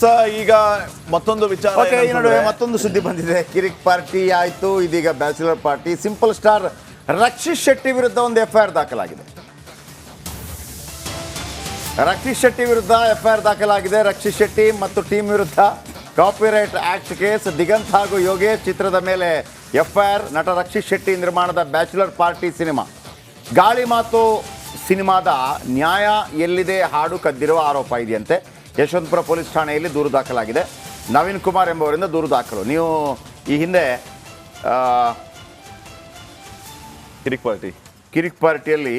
ಸ ಈಗ ಮತ್ತೊಂದು ವಿಚಾರ ಓಕೆ ಈ ನಡುವೆ ಮತ್ತೊಂದು ಸುದ್ದಿ ಬಂದಿದೆ. ಕಿರಿಕ್ ಪಾರ್ಟಿ ಆಯಿತು ಇದೀಗ bachelor party. Simple star Rakshit Shetty ವಿರುದ್ಧ ಒಂದು ಎಫ್ಐಆರ್ ದಾಖಲಾಗಿದೆ. ರಕ್ಷಿತ್ ಶೆಟ್ಟಿ ವಿರುದ್ಧ ಎಫ್ಐಆರ್ ದಾಖಲಾಗಿದೆ. ರಕ್ಷಿತ್ ಶೆಟ್ಟಿ ಮತ್ತು ಟೀಮ್ ವಿರುದ್ಧ ಕಾಪಿರೈಟ್ ಆಕ್ಟ್ ಕೇಸ್. ದಿಗಂತ್ ಹಾಗೂ ಯೋಗೇಶ್ ಚಿತ್ರದ ಮೇಲೆ ಎಫ್ಐಆರ್ ನಟ ರಕ್ಷಿತ್ ಶೆಟ್ಟಿ ನಿರ್ಮಾಣದ ಬ್ಯಾಚುಲರ್ ಪಾರ್ಟಿ ಸಿನಿಮಾ. ಗಾಳಿ ಮಾತು ಸಿನಿಮಾದ ನ್ಯಾಯ ಎಲ್ಲಿದೆ ಹಾಡು ಕದ್ದಿರುವ ಆರೋಪ ಇದೆಯಂತೆ. ಯಶವಂತಪುರ ಪೊಲೀಸ್ ಠಾಣೆಯಲ್ಲಿ ದೂರು ದಾಖಲಾಗಿದೆ. ನವೀನ್ ಕುಮಾರ್ ಎಂಬವರಿಂದ ದೂರು ದಾಖಲು. ನೀವು ಈ ಹಿಂದೆ ಕಿರಿಕ್ ಪಾರ್ಟಿ. ಕಿರಿಕ್ ಪಾರ್ಟಿಯಲ್ಲಿ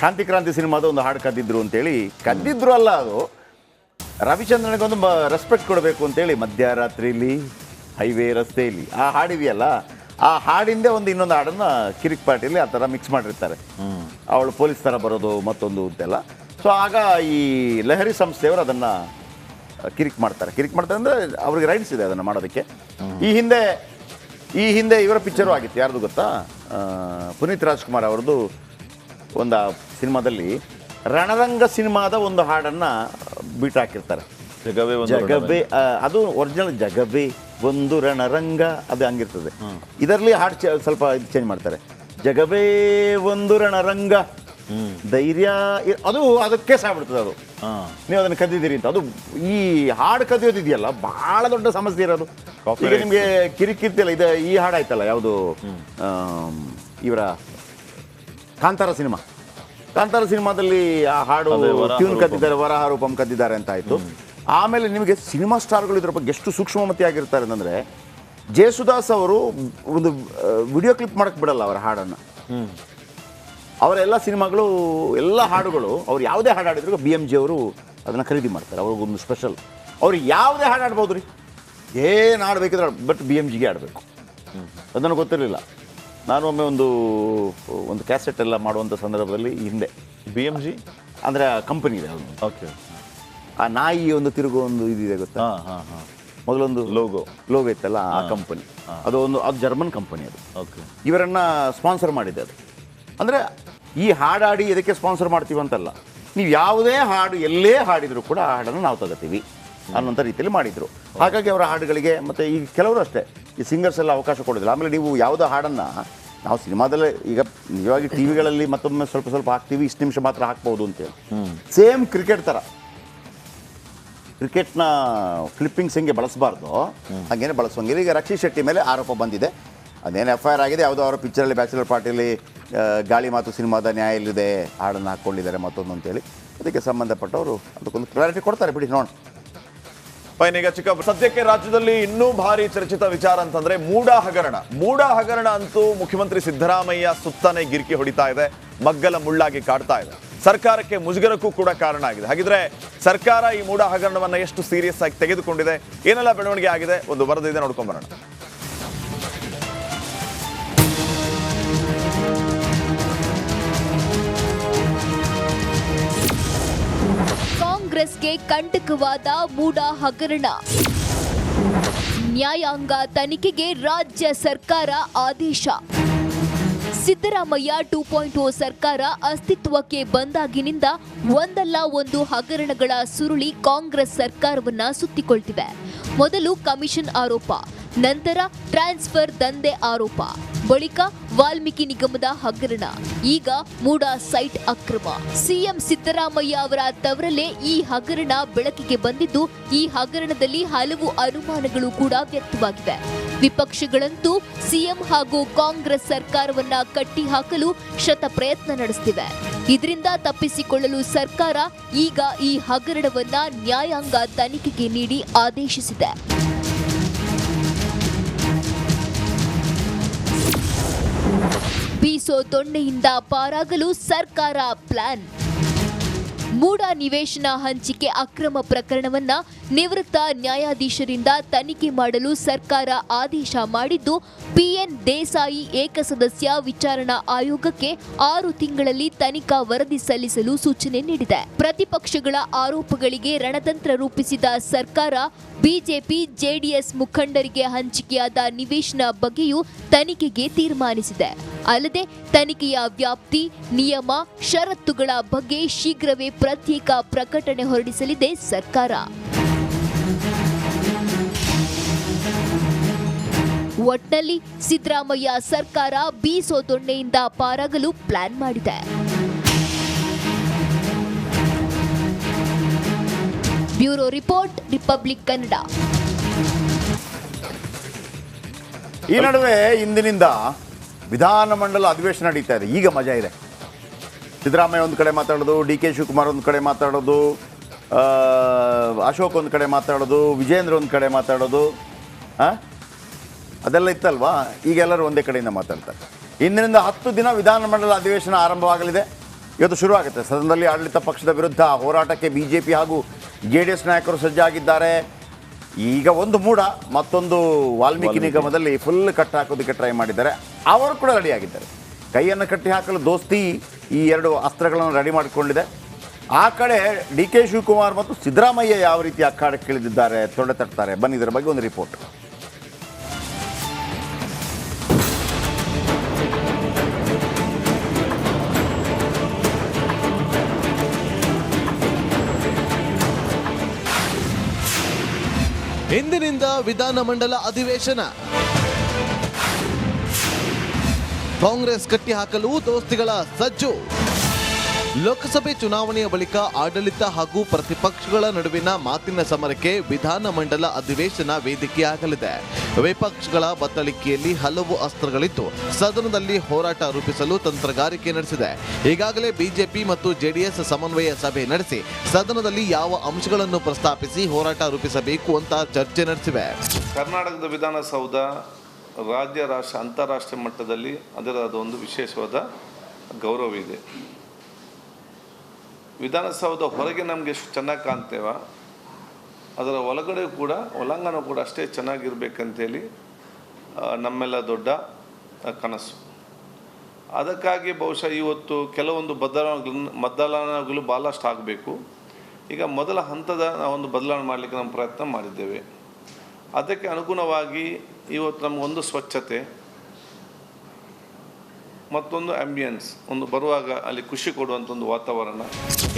ಶಾಂತಿ ಕ್ರಾಂತಿ ಸಿನಿಮಾದ ಒಂದು ಹಾಡು ಕದ್ದಿದ್ರು ಅಂತೇಳಿ. ಕದ್ದಿದ್ರು ಅಲ್ಲ ಅದು. ರವಿಚಂದ್ರನಿಗೆ ಒಂದು ರೆಸ್ಪೆಕ್ಟ್ ಕೊಡಬೇಕು ಅಂತೇಳಿ. ಮಧ್ಯರಾತ್ರಿಲಿ ಹೈವೇ ರಸ್ತೆಯಲ್ಲಿ ಆ ಹಾಡಿದೆಯಲ್ಲ ಆ ಹಾಡಿಂದೆ ಒಂದು ಇನ್ನೊಂದು ಹಾಡನ್ನು ಕಿರಿಕ್ ಪಾರ್ಟಿಯಲ್ಲಿ ಆ ಥರ ಮಿಕ್ಸ್ ಮಾಡಿರ್ತಾರೆ. ಅವಳು ಪೊಲೀಸ್ ಥರ ಬರೋದು ಮತ್ತೊಂದು ಅಂತೆಲ್ಲ. ಸೊ ಆಗ ಈ ಲಹರಿ ಸಂಸ್ಥೆಯವರು ಅದನ್ನು ಕಿರಿಕ್ ಮಾಡ್ತಾರೆ. ಕಿರಿಕ್ ಮಾಡ್ತಾರೆ ಅಂದರೆ ಅವ್ರಿಗೆ ರೈಟ್ಸ್ ಇದೆ ಅದನ್ನು ಮಾಡೋದಕ್ಕೆ. ಈ ಹಿಂದೆ ಈ ಹಿಂದೆ ಇವರ ಪಿಕ್ಚರು ಆಗಿತ್ತು. ಯಾರ್ದು ಗೊತ್ತಾ? ಪುನೀತ್ ರಾಜ್ಕುಮಾರ್ ಅವ್ರದ್ದು ಒಂದು ಸಿನಿಮಾದಲ್ಲಿ ರಣರಂಗ ಸಿನಿಮಾದ ಒಂದು ಹಾಡನ್ನು ಬೀಟ್ ಹಾಕಿರ್ತಾರೆ. ಜಗವೇ ಒಂದು ಜಗಬೆ ಅದು ಒರಿಜಿನಲ್ ಜಗಬೆ ಒಂದು ರಣರಂಗ ಅದು ಹಂಗಿರ್ತದೆ. ಇದರಲ್ಲಿ ಹಾಡು ಸ್ವಲ್ಪ ಚೇಂಜ್ ಮಾಡ್ತಾರೆ. ಜಗಬೇ ಒಂದು ರಣರಂಗ. ಧೈರ್ಯ ಅದು ಅದಕ್ಕೆ ಸಾಗ್ಬಿಡ್ತದೆ ಅದು. ನೀವು ಅದನ್ನು ಕದ್ದಿದ್ದೀರಿ ಅಂತ. ಅದು ಈ ಹಾಡು ಕದಿಯೋದಿದೆಯಲ್ಲ ಬಹಳ ದೊಡ್ಡ ಸಮಸ್ಯೆ ಇರೋದು. ಈಗ. ನಿಮಗೆ ಕಿರಿಕಿರ್ತಿಲ್ಲ ಇದು ಈ ಹಾಡು ಆಯ್ತಲ್ಲ ಯಾವುದು? ಇವರ ಕಾಂತಾರ ಸಿನಿಮಾ. ಕಾಂತಾರ ಸಿನಿಮಾದಲ್ಲಿ ಆ ಹಾಡು ಟ್ಯೂನ್. ಕದ್ದಿದ್ದಾರೆ ವರಹ ರೂಪಂ ಕದ್ದಿದ್ದಾರೆ ಅಂತ ಆಯಿತು. ಆಮೇಲೆ ನಿಮಗೆ ಸಿನಿಮಾ ಸ್ಟಾರ್ಗಳು ಇದ್ರ ಬಗ್ಗೆ ಎಷ್ಟು ಸೂಕ್ಷ್ಮಮತಿ ಆಗಿರ್ತಾರೆ ಅಂತಂದ್ರೆ ಜೇಸುದಾಸ್ ಅವರು ಒಂದು ವಿಡಿಯೋ ಕ್ಲಿಪ್ ಮಾಡಕ್ಕೆ ಬಿಡಲ್ಲ ಅವರ ಹಾಡನ್ನು. ಅವರ ಎಲ್ಲ ಸಿನಿಮಾಗಳು ಎಲ್ಲ ಹಾಡುಗಳು ಅವ್ರು ಯಾವುದೇ ಹಾಡು ಹಾಡಿದ್ರು ಬಿ ಎಂ ಜಿ ಅವರು ಅದನ್ನು ಖರೀದಿ ಮಾಡ್ತಾರೆ. ಅವ್ರಿಗೊಂದು ಸ್ಪೆಷಲ್ ಅವ್ರು ಯಾವುದೇ ಹಾಡು ಆಡ್ಬೋದು ರೀ ಏನು ಆಡಬೇಕಿದ್ರೆ ಬಟ್ ಬಿ ಎಂ ಜಿಗೆ ಆಡಬೇಕು ಅದು ನನಗೆ ಗೊತ್ತಿರಲಿಲ್ಲ. ನಾನು ಒಮ್ಮೆ ಒಂದು ಒಂದು ಕ್ಯಾಸೆಟ್ ಎಲ್ಲ ಮಾಡುವಂಥ ಸಂದರ್ಭದಲ್ಲಿ ಹಿಂದೆ. B M G? ಅಂದರೆ ಆ ಕಂಪನಿ ಇದೆ ಅದು. ಓಕೆ ಆ ನಾಯಿ ಒಂದು ತಿರುಗೋ ಒಂದು ಇದಿದೆ ಗೊತ್ತಾ? ಹಾಂ ಹಾಂ ಹಾಂ. ಮೊದಲೊಂದು ಲೋಗೋ ಲೋಗೋ ಇತ್ತಲ್ಲ ಆ ಕಂಪನಿ ಅದು ಒಂದು ಅದು ಜರ್ಮನ್ ಕಂಪನಿ ಅದು. ಓಕೆ ಇವರನ್ನು ಸ್ಪಾನ್ಸರ್ ಮಾಡಿದೆ ಅದು. ಅಂದರೆ ಈ ಹಾಡಾಡಿ ಇದಕ್ಕೆ ಸ್ಪಾನ್ಸರ್ ಮಾಡ್ತೀವಿ ಅಂತಲ್ಲ ನೀವು ಯಾವುದೇ ಹಾಡು ಎಲ್ಲೇ ಹಾಡಿದರೂ ಕೂಡ ಆ ಹಾಡನ್ನು ನಾವು ತಗೋತೀವಿ ಅನ್ನೋಂಥ ರೀತಿಯಲ್ಲಿ ಮಾಡಿದರು. ಹಾಗಾಗಿ ಅವರ ಹಾಡುಗಳಿಗೆ ಮತ್ತು ಈ ಕೆಲವರು ಅಷ್ಟೇ ಈ ಸಿಂಗರ್ಸ್ ಎಲ್ಲ ಅವಕಾಶ ಕೊಡೋದಿಲ್ಲ. ಆಮೇಲೆ ನೀವು ಯಾವುದೋ ಹಾಡನ್ನು ನಾವು ಸಿನಿಮಾದಲ್ಲೇ ಈಗ ನಿಜವಾಗಿ ಟಿ ವಿಗಳಲ್ಲಿ ಮತ್ತೊಮ್ಮೆ ಸ್ವಲ್ಪ ಸ್ವಲ್ಪ ಹಾಕ್ತೀವಿ ಇಷ್ಟು ನಿಮಿಷ ಮಾತ್ರ ಹಾಕ್ಬೋದು ಅಂತೇಳಿ ಸೇಮ್ ಕ್ರಿಕೆಟ್ ಥರ ಕ್ರಿಕೆಟ್ನ ಫ್ಲಿಪ್ಪಿಂಗ್ಸ್ ಹೆಂಗೆ ಬಳಸಬಾರ್ದು ಹಾಗೇನೆ ಬಳಸೋಂಗಿಲ್ಲ ಈಗ ರಕ್ಷಿತ್ ಶೆಟ್ಟಿ ಮೇಲೆ ಆರೋಪ ಬಂದಿದೆ. ಅದೇನು ಎಫ್ ಐ ಆರ್ ಆಗಿದೆ, ಯಾವುದೋ ಅವರ ಪಿಕ್ಚರಲ್ಲಿ ಬ್ಯಾಚುಲರ್ ಪಾರ್ಟಿಯಲ್ಲಿ ಗಾಳಿ ಮಾತು ಸಿನಿಮಾದ ನ್ಯಾಯ ಇಲ್ಲಿದೆ ಹಾಡನ್ನು ಹಾಕ್ಕೊಂಡಿದ್ದಾರೆ ಮತ್ತೊಂದು ಅಂತೇಳಿ. ಅದಕ್ಕೆ ಸಂಬಂಧಪಟ್ಟವರು ಅದಕ್ಕೊಂದು ಕ್ಲಾರಿಟಿ ಕೊಡ್ತಾರೆ, ಬಿಡಿ ನೋಡಿ ಫೈನ್ ಈಗ ಚಿಕ್ಕ, ಸದ್ಯಕ್ಕೆ ರಾಜ್ಯದಲ್ಲಿ ಇನ್ನೂ ಭಾರಿ ಚರ್ಚಿತ ವಿಚಾರ ಅಂತಂದ್ರೆ ಮೂಡ ಹಗರಣ. ಮೂಡ ಹಗರಣ ಅಂತೂ ಮುಖ್ಯಮಂತ್ರಿ ಸಿದ್ದರಾಮಯ್ಯ ಸುತ್ತನೇ ಗಿರಿಕಿ ಹೊಡಿತಾ ಇದೆ, ಮಗ್ಗಲ ಮುಳ್ಳಾಗಿ ಕಾಡ್ತಾ ಇದೆ. ಸರ್ಕಾರಕ್ಕೆ ಮುಜುಗರಕ್ಕೂ ಕೂಡ ಕಾರಣ ಆಗಿದೆ. ಹಾಗಿದ್ರೆ ಸರ್ಕಾರ ಈ ಮೂಡ ಹಗರಣವನ್ನ ಎಷ್ಟು ಸೀರಿಯಸ್ ಆಗಿ ತೆಗೆದುಕೊಂಡಿದೆ, ಏನೆಲ್ಲ ಬೆಳವಣಿಗೆ ಆಗಿದೆ, ಒಂದು ವರದಿ ಇದೆ ನೋಡ್ಕೊಂಡ್ ಬರೋಣ. ಕಾಂಗ್ರೆಸ್ಗೆ ಕಂಟಕವಾದ ಮೂಡ ಹಗರಣ. ನ್ಯಾಯಾಂಗ ತನಿಖೆಗೆ ರಾಜ್ಯ ಸರ್ಕಾರ ಆದೇಶ. ಸಿದ್ದರಾಮಯ್ಯ ಟೂ ಪಾಯಿಂಟ್ ಓ ಸರ್ಕಾರ ಅಸ್ತಿತ್ವಕ್ಕೆ ಬಂದಾಗಿನಿಂದ ಒಂದಲ್ಲ ಒಂದು ಹಗರಣಗಳ ಸುರುಳಿ ಕಾಂಗ್ರೆಸ್ ಸರ್ಕಾರವನ್ನ ಸುತ್ತಿಕೊಳ್ತಿವೆ. ಮೊದಲು ಕಮಿಷನ್ ಆರೋಪ, ನಂತರ ಟ್ರಾನ್ಸ್ಫರ್ ದಂಧೆ ಆರೋಪ. ಬಳಿಕ ವಾಲ್ಮೀಕಿ ನಿಗಮದ ಹಗರಣ. ಈಗ ಮೂಡ ಸೈಟ್ ಅಕ್ರಮ. ಸಿಎಂ ಸಿದ್ದರಾಮಯ್ಯ ಅವರ ತವರಲ್ಲೇ ಈ ಹಗರಣ ಬೆಳಕಿಗೆ ಬಂದಿದ್ದು, ಈ ಹಗರಣದಲ್ಲಿ ಹಲವು ಅನುಮಾನಗಳು ಕೂಡ ವ್ಯಕ್ತವಾಗಿವೆ. ವಿಪಕ್ಷಗಳಂತೂ ಸಿಎಂ ಹಾಗೂ ಕಾಂಗ್ರೆಸ್ ಸರ್ಕಾರವನ್ನ ಕಟ್ಟಿಹಾಕಲು ಶತ ಪ್ರಯತ್ನ ನಡೆಸುತ್ತಿವೆ ಇದರಿಂದ ತಪ್ಪಿಸಿಕೊಳ್ಳಲು ಸರ್ಕಾರ ಈಗ ಈ ಹಗರಣವನ್ನ ನ್ಯಾಯಾಂಗ ತನಿಖೆಗೆ ನೀಡಿ ಆದೇಶಿಸಿದೆ. ಬೀಸೋ ದೊಣ್ಣೆಯಿಂದ ಪಾರಾಗಲು ಸರ್ಕಾರ ಪ್ಲಾನ್. ಮೂಡ ನಿವೇಶನ ಹಂಚಿಕೆ ಅಕ್ರಮ ಪ್ರಕರಣವನ್ನ ನಿವೃತ್ತ ನ್ಯಾಯಾಧೀಶರಿಂದ ತನಿಖೆ ಮಾಡಲು ಸರ್ಕಾರ ಆದೇಶ ಮಾಡಿದ್ದು, ಪಿಎನ್ ದೇಸಾಯಿ ಏಕಸದಸ್ಯ ವಿಚಾರಣಾ ಆಯೋಗಕ್ಕೆ ಆರು ತಿಂಗಳಲ್ಲಿ ತನಿಖಾ ವರದಿ ಸಲ್ಲಿಸಲು ಸೂಚನೆ ನೀಡಿದೆ. ಪ್ರತಿಪಕ್ಷಗಳ ಆರೋಪಗಳಿಗೆ ರಣತಂತ್ರ ರೂಪಿಸಿದ ಸರ್ಕಾರ, ಬಿಜೆಪಿ, ಜೆಡಿಎಸ್ ಮುಖಂಡರಿಗೆ ಹಂಚಿಕೆಯಾದ ನಿವೇಶನ ಬಗ್ಗೆಯೂ ತನಿಖೆಗೆ ತೀರ್ಮಾನಿಸಿದೆ. ಅಲ್ಲದೆ ತನಿಖೆಯ ವ್ಯಾಪ್ತಿ, ನಿಯಮ, ಷರತ್ತುಗಳ ಬಗ್ಗೆ ಶೀಘ್ರವೇ ಪ್ರತ್ಯೇಕ ಪ್ರಕಟಣೆ ಹೊರಡಿಸಲಿದೆ ಸರ್ಕಾರ. ಒಟ್ನಲ್ಲಿ ಸಿದ್ದರಾಮಯ್ಯ ಸರ್ಕಾರ ಬೀಸೋ ದೊಣ್ಣೆಯಿಂದ ಪಾರಾಗಲು ಪ್ಲಾನ್ ಮಾಡಿದೆ. Bureau report, Republic Kannada. ಈ ನಡುವೆ ಇಂದಿನಿಂದ ವಿಧಾನಮಂಡಲ ಅಧಿವೇಶನ ನಡೀತಾ ಇದೆ. ಈಗ ಮಜಾ ಇದೆ. ಸಿದ್ದರಾಮಯ್ಯ ಒಂದು ಕಡೆ ಮಾತಾಡೋದು, ಡಿ ಕೆ ಶಿವಕುಮಾರ್ ಒಂದು ಕಡೆ ಮಾತಾಡೋದು ಅಶೋಕ್ ಒಂದು ಕಡೆ ಮಾತಾಡೋದು, ವಿಜೇಂದ್ರ ಒಂದು ಕಡೆ ಮಾತಾಡೋದು ಹಾಂ ಅದೆಲ್ಲ ಇತ್ತಲ್ವಾ? ಈಗೆಲ್ಲರೂ ಒಂದೇ ಕಡೆಯಿಂದ ಮಾತಾಡ್ತಾರೆ. ಇಂದಿನಿಂದ ಹತ್ತು ದಿನ ವಿಧಾನಮಂಡಲ ಅಧಿವೇಶನ ಆರಂಭವಾಗಲಿದೆ. ಇವತ್ತು ಶುರುವಾಗುತ್ತೆ ಸದನದಲ್ಲಿ ಆಡಳಿತ ಪಕ್ಷದ ವಿರುದ್ಧ ಹೋರಾಟಕ್ಕೆ ಬಿ ಹಾಗೂ ಜೆ ನಾಯಕರು ಸಜ್ಜಾಗಿದ್ದಾರೆ. ಈಗ ಒಂದು ಮೂಡ ಮತ್ತೊಂದು ವಾಲ್ಮೀಕಿ ನಿಗಮದಲ್ಲಿ ಫುಲ್ ಕಟ್ ಹಾಕೋದಕ್ಕೆ ಟ್ರೈ ಮಾಡಿದ್ದಾರೆ. ಅವರು ಕೂಡ ರೆಡಿಯಾಗಿದ್ದಾರೆ ಕೈಯನ್ನು ಕಟ್ಟಿ ಹಾಕಲು ದೋಸ್ತಿ ಈ ಎರಡು ಅಸ್ತ್ರಗಳನ್ನು ರೆಡಿ ಮಾಡಿಕೊಂಡಿದೆ. ಆ ಕಡೆ ಡಿ ಕೆ ಶಿವಕುಮಾರ್ ಮತ್ತು ಸಿದ್ದರಾಮಯ್ಯ ಯಾವ ರೀತಿ ಅಖಾಡಕ್ಕೆ ಇಳಿದಿದ್ದಾರೆ ತೊಡೆ ತಟ್ತಾರೆ? ಬನ್ನಿ ಇದರ ಬಗ್ಗೆ ಒಂದು ರಿಪೋರ್ಟ್ ಇಂದಿನಿಂದ ವಿಧಾನಮಂಡಲ ಅಧಿವೇಶನ. ಕಾಂಗ್ರೆಸ್ ಕಟ್ಟಿ ಹಾಕಲು ದೋಸ್ತಿಗಳ ಸಜ್ಜು. ಲೋಕಸಭೆ ಚುನಾವಣೆಯ ಬಳಿಕ ಆಡಳಿತ ಹಾಗೂ ಪ್ರತಿಪಕ್ಷಗಳ ನಡುವಿನ ಮಾತಿನ ಸಮರಕ್ಕೆ ವಿಧಾನಮಂಡಲ ಅಧಿವೇಶನ ವೇದಿಕೆಯಾಗಲಿದೆ. ವಿಪಕ್ಷಗಳ ಬತ್ತಳಿಕೆಯಲ್ಲಿ ಹಲವು ಅಸ್ತ್ರಗಳಿದ್ದು, ಸದನದಲ್ಲಿ ಹೋರಾಟ ರೂಪಿಸಲು ತಂತ್ರಗಾರಿಕೆ ನಡೆಸಿದೆ. ಈಗಾಗಲೇ ಬಿಜೆಪಿ ಮತ್ತು ಜೆಡಿಎಸ್ ಸಮನ್ವಯ ಸಭೆ ನಡೆಸಿ, ಸದನದಲ್ಲಿ ಯಾವ ಅಂಶಗಳನ್ನು ಪ್ರಸ್ತಾಪಿಸಿ ಹೋರಾಟ ರೂಪಿಸಬೇಕು ಅಂತ ಚರ್ಚೆ ನಡೆಸಿವೆ. ಕರ್ನಾಟಕದ ವಿಧಾನಸೌಧ ರಾಜ್ಯ ರಾಷ್ಟ್ರ ಅಂತಾರಾಷ್ಟ್ರೀಯ ಮಟ್ಟದಲ್ಲಿ ಅದರ ಅದೊಂದು ವಿಶೇಷವಾದ ಗೌರವ ಇದೆ. ವಿಧಾನಸೌಧ ಹೊರಗೆ ನಮಗೆ ಎಷ್ಟು ಚೆನ್ನಾಗಿ ಕಾಣ್ತೇವ, ಅದರ ಒಳಗಡೆ ಕೂಡ, ಒಳಾಂಗಣ ಕೂಡ ಅಷ್ಟೇ ಚೆನ್ನಾಗಿರ್ಬೇಕಂತೇಳಿ ನಮ್ಮೆಲ್ಲ ದೊಡ್ಡ ಕನಸು. ಅದಕ್ಕಾಗಿ ಬಹುಶಃ ಇವತ್ತು ಕೆಲವೊಂದು ಬದಲಾವಣೆಗಳನ್ನು, ಬದಲಾವಣೆಗಳು ಭಾಳಷ್ಟು ಆಗಬೇಕು. ಈಗ ಮೊದಲ ಹಂತದ ನಾವೊಂದು ಬದಲಾವಣೆ ಮಾಡಲಿಕ್ಕೆ ನಮ್ಮ ಪ್ರಯತ್ನ ಮಾಡಿದ್ದೇವೆ. ಅದಕ್ಕೆ ಅನುಗುಣವಾಗಿ ಇವತ್ತು ನಮಗೊಂದು ಸ್ವಚ್ಛತೆ ಮತ್ತೊಂದು ಆಂಬಿಯನ್ಸ್ ಒಂದು ಬರುವಾಗ ಅಲ್ಲಿ ಖುಷಿ ಕೊಡುವಂತ ಒಂದು ವಾತಾವರಣ.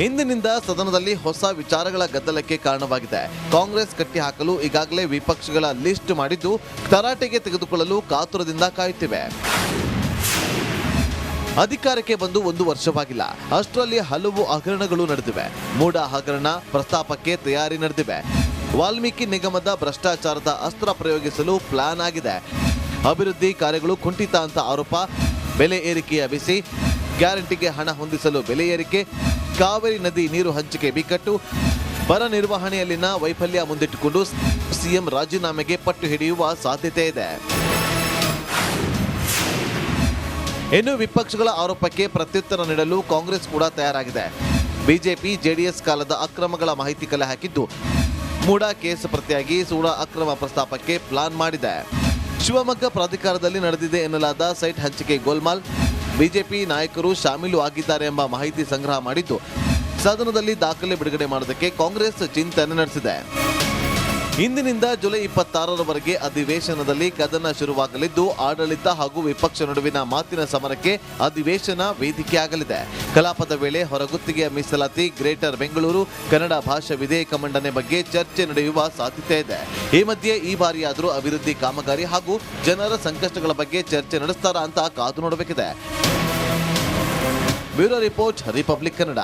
ಇಂದಿನಿಂದ ಸದನದಲ್ಲಿ ಹೊಸ ವಿಚಾರಗಳ ಗದ್ದಲಕ್ಕೆ ಕಾರಣವಾಗಿದೆ. ಕಾಂಗ್ರೆಸ್ ಕಟ್ಟಿ ಹಾಕಲು ಈಗಾಗಲೇ ವಿಪಕ್ಷಗಳ ಲಿಸ್ಟ್ ಮಾಡಿದ್ದು ತರಾಟೆಗೆ ತೆಗೆದುಕೊಳ್ಳಲು ಕಾತುರದಿಂದ ಕಾಯುತ್ತಿವೆ. ಅಧಿಕಾರಕ್ಕೆ ಬಂದು ಒಂದು ವರ್ಷವಾಗಿಲ್ಲ. ಅಷ್ಟರಲ್ಲಿ ಹಲವು ಹಗರಣಗಳು ನಡೆದಿವೆ. ಮೂಡ ಹಗರಣ ಪ್ರಸ್ತಾಪಕ್ಕೆ ತಯಾರಿ ನಡೆದಿವೆ. ವಾಲ್ಮೀಕಿ ನಿಗಮದ ಭ್ರಷ್ಟಾಚಾರದ ಅಸ್ತ್ರ ಪ್ರಯೋಗಿಸಲು ಪ್ಲಾನ್ ಆಗಿದೆ. ಅಭಿವೃದ್ಧಿ ಕಾರ್ಯಗಳು ಕುಂಠಿತ ಅಂತ ಆರೋಪ ಬೆಲೆ ಏರಿಕೆಯ ಬಿಸಿ, ಗ್ಯಾರಂಟಿಗೆ ಹಣ ಹೊಂದಿಸಲು ಬೆಲೆ ಏರಿಕೆ, ಕಾವೇರಿ ನದಿ ನೀರು ಹಂಚಿಕೆ ಬಿಕ್ಕಟ್ಟು, ಬರ ನಿರ್ವಹಣೆಯಲ್ಲಿನ ವೈಫಲ್ಯ ಮುಂದಿಟ್ಟುಕೊಂಡು ಸಿಎಂ ರಾಜೀನಾಮೆಗೆ ಪಟ್ಟು ಹಿಡಿಯುವ ಸಾಧ್ಯತೆ ಇದೆ. ಇನ್ನು ವಿಪಕ್ಷಗಳ ಆರೋಪಕ್ಕೆ ಪ್ರತ್ಯುತ್ತರ ನೀಡಲು ಕಾಂಗ್ರೆಸ್ ಕೂಡ ತಯಾರಾಗಿದೆ. ಬಿಜೆಪಿ, ಜೆಡಿಎಸ್ ಕಾಲದ ಅಕ್ರಮಗಳ ಮಾಹಿತಿ ಕಲೆ ಹಾಕಿದ್ದು, ಮೂಡಾ ಕೇಸ್ ಪ್ರತಿಯಾಗಿ ಸೂಡಾ ಅಕ್ರಮ ಪ್ರಸ್ತಾಪಕ್ಕೆ ಪ್ಲಾನ್ ಮಾಡಿದೆ. ಶಿವಮೊಗ್ಗ ಪ್ರಾಧಿಕಾರದಲ್ಲಿ ನಡೆದಿದೆ ಎನ್ನಲಾದ ಸೈಟ್ ಹಂಚಿಕೆ ಗೋಲ್ಮಾಲ್. ಬಿಜೆಪಿ ನಾಯಕರು ಶಾಮೀಲು ಆಗಿದ್ದಾರೆ ಎಂಬ ಮಾಹಿತಿ ಸಂಗ್ರಹ ಮಾಡಿದ್ದು, ಸದನದಲ್ಲಿ ದಾಖಲೆ ಬಿಡುಗಡೆ ಮಾಡೋದಕ್ಕೆ ಕಾಂಗ್ರೆಸ್ ಚಿಂತನೆ ನಡೆಸಿದೆ. ಇಂದಿನಿಂದ ಜುಲೈ ಇಪ್ಪತ್ತಾರರವರೆಗೆ ಅಧಿವೇಶನದಲ್ಲಿ ಕದನ ಶುರುವಾಗಲಿದ್ದು, ಆಡಳಿತ ಹಾಗೂ ವಿಪಕ್ಷ ನಡುವಿನ ಮಾತಿನ ಸಮರಕ್ಕೆ ಅಧಿವೇಶನ ವೇದಿಕೆಯಾಗಲಿದೆ. ಕಲಾಪದ ವೇಳೆ ಹೊರಗುತ್ತಿಗೆಯ ಮೀಸಲಾತಿ ಗ್ರೇಟರ್ ಬೆಂಗಳೂರು, ಕನ್ನಡ ಭಾಷಾ ವಿಧೇಯಕ ಮಂಡನೆ ಬಗ್ಗೆ ಚರ್ಚೆ ನಡೆಯುವ ಸಾಧ್ಯತೆ ಇದೆ. ಈ ಮಧ್ಯೆ ಈ ಬಾರಿಯಾದರೂ ಅಭಿವೃದ್ಧಿ ಕಾಮಗಾರಿ ಹಾಗೂ ಜನರ ಸಂಕಷ್ಟಗಳ ಬಗ್ಗೆ ಚರ್ಚೆ ನಡೆಸ್ತಾರಾ ಅಂತ ಕಾದು ನೋಡಬೇಕಿದೆ. Bureau report, Republic Kannada.